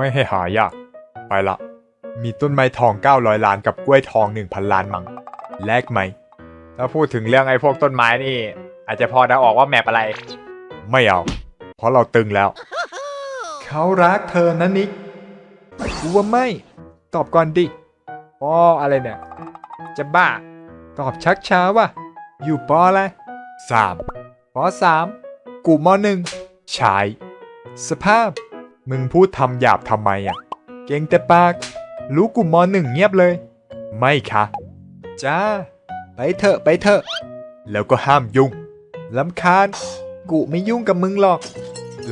ไม่ให้หายาก ไปละ มีต้นไม้ทอง 900 ล้านกับกล้วยทอง 1,000 ล้านมังแลกไหม ถ้าพูดถึงเรื่องไอ้พวกต้นไม้นี่ อาจจะพอเดาออกว่าแมปอะไร ไม่เอา เพราะเราตึงแล้ว เขารักเธอนะนิกกูว่าไม่ ตอบก่อนดิอ๋ออะไรเนี่ย จะบ้า ตอบชักช้าว่ะ อยู่ปออะไรสามปอสามกูมอหนึ่งชาย สภาพ มึงพูดทำหยาบทำไมอะ เก่งแต่ปาก รู้กูมอหนึ่งเงียบเลย ไม่ค่ะ จ้า ไปเถอะไปเถอะ แล้วก็ห้ามยุ่งลำคาญ กูไม่ยุ่งกับมึงหรอก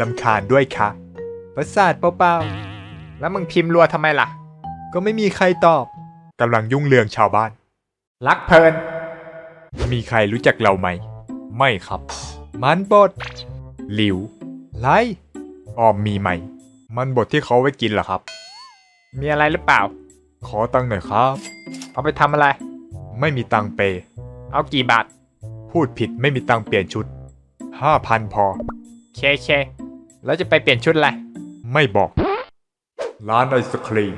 ลำคาญด้วยค่ะ ประสาทเปล่าแล้วมึงพิมพ์รัวทำไมล่ะๆก็ไม่มีใครตอบกำลังยุ่งเรืองชาวบ้าน รักเพลิน มีใครรู้จักเราไหม ไม่ครับ มันบดหลิว ไลออมมีไหม มันบดที่เขาไว้กินเหรอครับ มีอะไรหรือเปล่า ขอตังค์หน่อยครับ เอาไปทำอะไร ไม่มีตังค์เปย์เอากี่บาท พูดผิดไม่มีตังค์เปลี่ยนชุดห้าพันพอ เคเคแล้วจะไปเปลี่ยนชุดอะไร ไม่บอก ร้านไอศครีม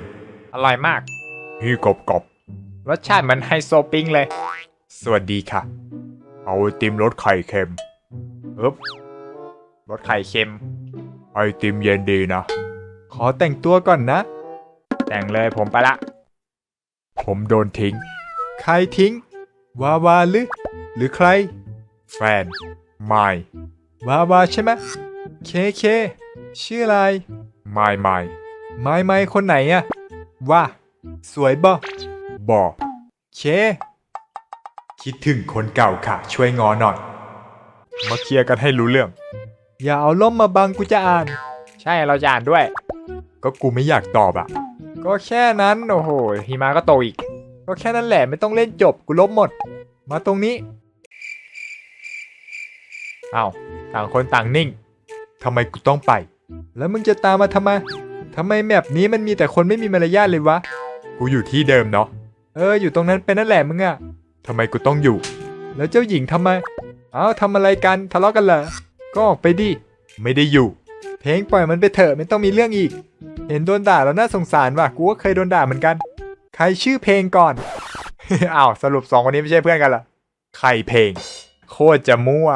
อร่อยมากฮีกบกบรสชาติเหมือนไฮโซปิ้งเลย สวัสดีค่ะ เอาไอติมรสไข่เค็มอึ๊บรสไข่เค็ม ไอติมเย็นดีนะข อแต่งตัวก่อนนะ แต่งเลยผมไปละ ผมโดนทิ้ง ใครทิ้ง วาวาหรือ หรือใคร แฟน ไม่ วาวาใช่ไหมเคเค ชื่ออะไร ไม่ไม่ไม่ไม่คนไหนอะว่า สวยบ่บ่เค คิดถึงคนเก่าค่ะ ช่วยงอหน่อย มาเคลียร์กันให้รู้เรื่อง อย่าเอาล่มมาบังกูจะอ่าน ใช่เราจะอ่านด้วย ก็กูไม่อยากตอบอะก็แค่นั้นโอ้โหหิมะก็โตอีก ก็แค่นั้นแหละไม่ต้องเล่นจบกูลบหมด มาตรงนี้เอาต่างคนต่างนิ่งทำไมกูต้องไป แล้วมึงจะตามมาทำไมทำไมแมปนี้มันมีแต่คนไม่มีมารยาทเลยวะ กูอยู่ที่เดิมเนาะ เอออยู่ตรงนั้นเป็นนั่นแหละมึงอะทำไมกูต้องอยู่ แล้วเจ้าหญิงทำไม เอ้าทำอะไรกันทะเลาะกันเหรอ ก็ออกไปดิ ไม่ได้อยู่ เพลงปล่อยมันไปเถอะไม่ต้องมีเรื่องอีก เห็นโดนด่าแล้วน่าสงสารว่ะกูก็เคยโดนด่าเหมือนกัน ใครชื่อเพลงก่อน อ้าวสรุปสองคนนี้ไม่ใช่เพื่อนกันเหรอใครเพลง โคตรจะมั่ว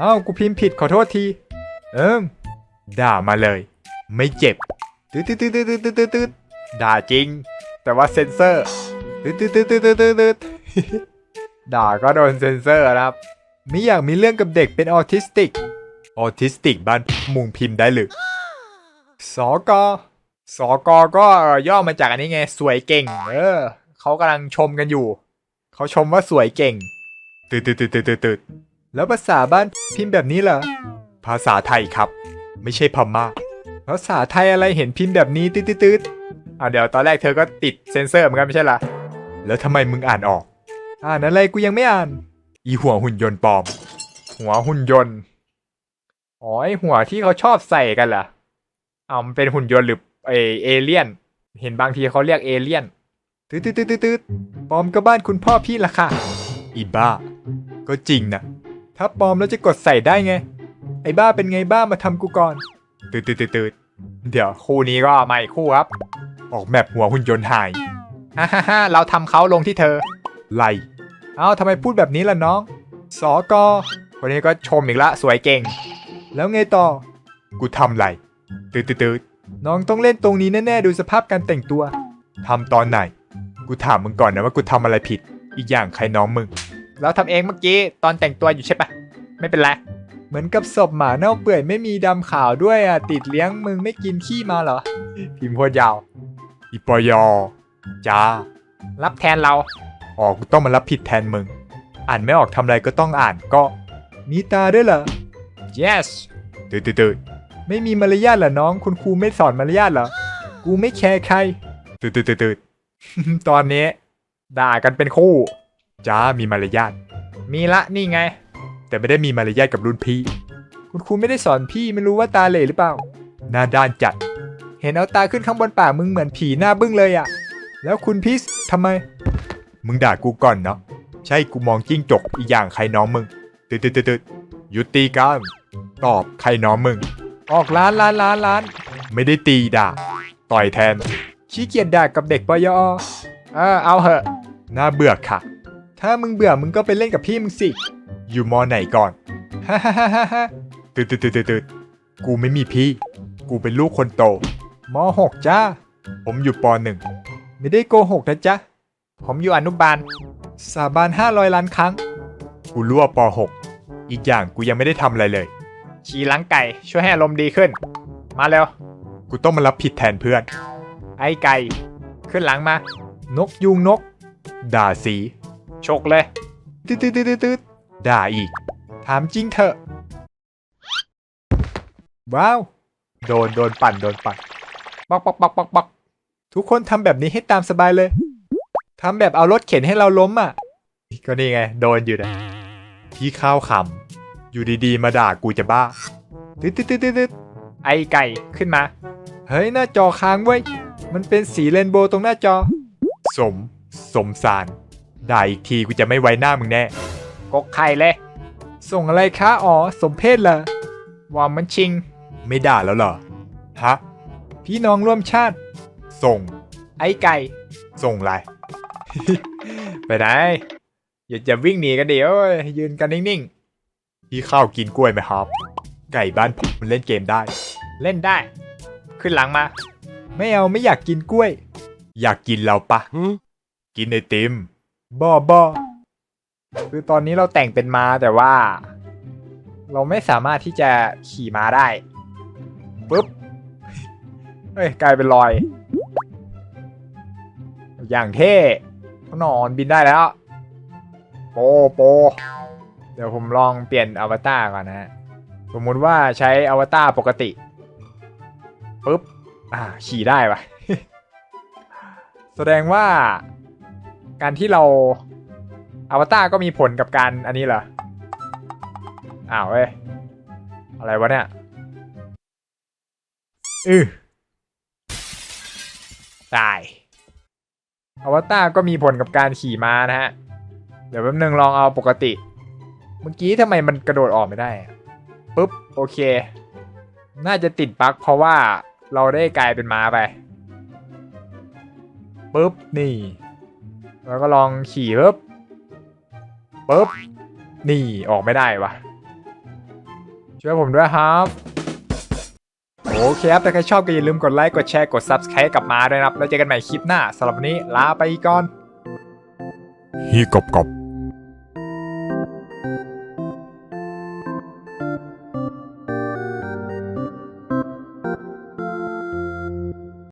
อ้าวกูพิมพ์ผิดขอโทษที เอิมด่ามาเลย ไม่เจ็บตืดตืดตืดตืดตืดตืดตืดด่าจริง แต่ว่าเซนเซอร์ตืดตืดตืดตืดตืดตืดด่าก็โดนเซนเซอร์ครับไม่อยากมีเรื่องกับเด็กเป็นออทิสติก ออทิสติกบ้านมุงพิมพ์ได้หรือสอกอ สกก็ย่อมาจากอันนี้ไง สวยเก่ง เออเขากำลังชมกันอยู่ เขาชมว่าสวยเก่งตืดตืดตืดตืดตืดแล้วภาษาบ้านพิมพ์แบบนี้เหรอ ภาษาไทยครับ ไม่ใช่พม่าภาษาไทยอะไรเห็นพิมพ์แบบนี้ตืดตืดตืดอ่าเดี๋ยวตอนแรกเธอก็ติดเซนเซอร์เหมือนกันไม่ใช่หรอแล้วทำไมมึงอ่านออก อ่านอะไรกูยังไม่อ่าน อีหัวหุ่นยนต์ปลอม หัวหุ่นยนต์อ๋อไอหัวที่เขาชอบใส่กันเหรอเอามันเป็นหุ่นยนต์หรือ เอเอเลี่ยน เห็นบางทีเขาเรียกเอเลี่ยนตืดตืดตืดตืดตืดปลอมก็บ้านคุณพ่อพี่ละค่ะ อีบ้า ก็จริงนะ ถ้าปลอมแล้วจะกดใส่ได้ไง ไอ้บ้าเป็นไงบ้ามาทำกูก่อนตืดตืดตืดตืดเดี๋ยวคู่นี้ก็ใหม่คู่ครับ ออกแบบหัวหุ่นยนต์หายฮ่าฮ่าฮ่าเราทำเขาลงที่เธอ ไล่เอ้าทำไมพูดแบบนี้ล่ะน้อง สอกอคนนี้ก็ชมอีกละสวยเก่ง แล้วไงต่อ กูทำไรตืดตืดตืด น้องต้องเล่นตรงนี้แน่ๆดูสภาพการแต่งตัว ทำตอนไหน กูถามมึงก่อนนะว่ากูทำอะไรผิด อีกอย่างใครน้องมึง แล้วทำเองเมื่อกี้ตอนแต่งตัวอยู่ใช่ปะ ไม่เป็นไร เหมือนกับศพหมาเน่าเปื่อยไม่มีดำขาวด้วยอะ ติดเลี้ยงมึงไม่กินขี้มาเหรอ พิมพ์โคตรยาว อีปอยอจ้า รับแทนเรา อ๋อ กูต้องมารับผิดแทนมึง อ่านไม่ออกทำอะไรก็ต้องอ่านก็ มีตาด้วยเหรอ yes ตืดตืดตืด ไม่มีมารยาทเหรอน้อง คุณครูไม่สอนมารยาทเหรอ กูไม่แคร์ใครตืดตืดตืดตืดตอนนี้ ด่ากันเป็นคู่ จ้ามีมารยาท มีละนี่ไง แต่ไม่ได้มีมารยาทกับรุ่นพี่ คุณครูไม่ได้สอนพี่ไม่รู้ว่าตาเหล่หรือเปล่า หน้าด้านจัด เห็นเอาตาขึ้นข้างบนปากมึงเหมือนผีหน้าบึ้งเลยอะแล้วคุณพี่ทำไม มึงด่ากูก่อนเนาะ ใช่กูมองจิ้งจกอีกอย่างใครน้องมึงตึดตึดตึดตึดยุติการตอบใครน้องมึง ออกร้านร้านร้านร้าน ไม่ได้ตีด่า ต่อยแทน ขี้เกียจด่ากับเด็กปยอเออเอาเหอะ น่าเบื่อค่ะ ถ้ามึงเบื่อมึงก็ไปเล่นกับพี่มึงสิ อยู่มอไหนก่อน ฮ่าฮ่าฮ่าฮ่าฮ่าตืดตืดตืดตืดกูไม่มีพี่ กูเป็นลูกคนโตมหกจ้า ผมอยู่ปหนึ่ง ไม่ได้โกหกนะจ๊ะ ผมอยู่อนุบาล สาบาน500ล้านครั้ง กูรู้ว่าป .6 อีกอย่างกูยังไม่ได้ทำอะไรเลย ขี่หลังไก่ช่วยให้อารมณ์ดีขึ้น มาเร็ว กูต้องมารับผิดแทนเพื่อน ไอ้ไก่ ขึ้นหลังมา นกยูงนก ด่าสีฉกเลยตืดตืดตืดตืดตืดด่าอีก ถามจริงเถอะ ว้าว โดนโดนปั่นโดนปั่นบอกบอกบอกบอกบอกทุกคนทำแบบนี้ให้ตามสบายเลยทำแบบเอารถเข็นให้เราล้มอะ ก็นี่ไง โดนอยู่นะพี่ข้าวขำ อยู่ดีๆ มาด่ากูจะบ้าตืดตืดตืดตืดไอ้ไก่ขึ้นมา เฮ้ย หน้าจอค้างเว้ย มันเป็นสีเรนโบว์ตรงหน้าจอ สม สมสาร ด่าอีกทีกูจะไม่ไว้หน้ามึงแน่ กกไข่เลย ส่งอะไรคะอ๋อ สมเพศเหรอว่ามันชิง ไม่ด่าแล้วเหรอ ฮะ พี่น้องร่วมชาติ ส่ง ไอ้ไก่ ส่งอะไร ไปไหน อย่าจะวิ่งหนีกันเดี๋ยว ยืนกันนิ่ง พี่ข้าวกินกล้วยไหมครับ ไก่บ้านผมมันเล่นเกมได้ๆเล่นได้ ขึ้นหลังมา ไม่เอาไม่อยากกินกล้วย อยากกินเราปะกินไอติมบอบอคือตอนนี้เราแต่งเป็นม้าแต่ว่า เราไม่สามารถที่จะขี่ม้าได้ปุ๊บเฮ้ยกลายเป็นรอย อย่างเท่นอนบินได้แล้ว โปโป เดี๋ยวผมลองเปลี่ยนอวตารก่อนนะฮะสมมุติว่าใช้อวตารปกติปุ๊บอ่าขี่ได้ปะแสดงว่าการที่เราอวตารก็มีผลกับการอันนี้เหรออ้าวเว้ยอะไรวะเนี่ยอือตายอวตารก็มีผลกับการขี่ม้านะฮะ เดี๋ยวแป๊บนึงลองเอาปกติ มื่อกี้ทำไมมันกระโดดออกไม่ได้อะปุ๊บโอเค น่าจะติดปลั๊กเพราะว่าเราได้กลายเป็นม้าไปปุ๊บนี่ แล้วก็ลองขี่ปุ๊บปุ๊บนี่ออกไม่ได้วะช่วยผมด้วยครับโอเคครับถ้าใครชอบก็อย่าลืมกดไลค์ กดแชร์ กด Subscribe กลับมาด้วยนะครับ แล้วเจอกันใหม่คลิปหน้าสำหรับวันนี้ลาไปก่อนฮีกบกบ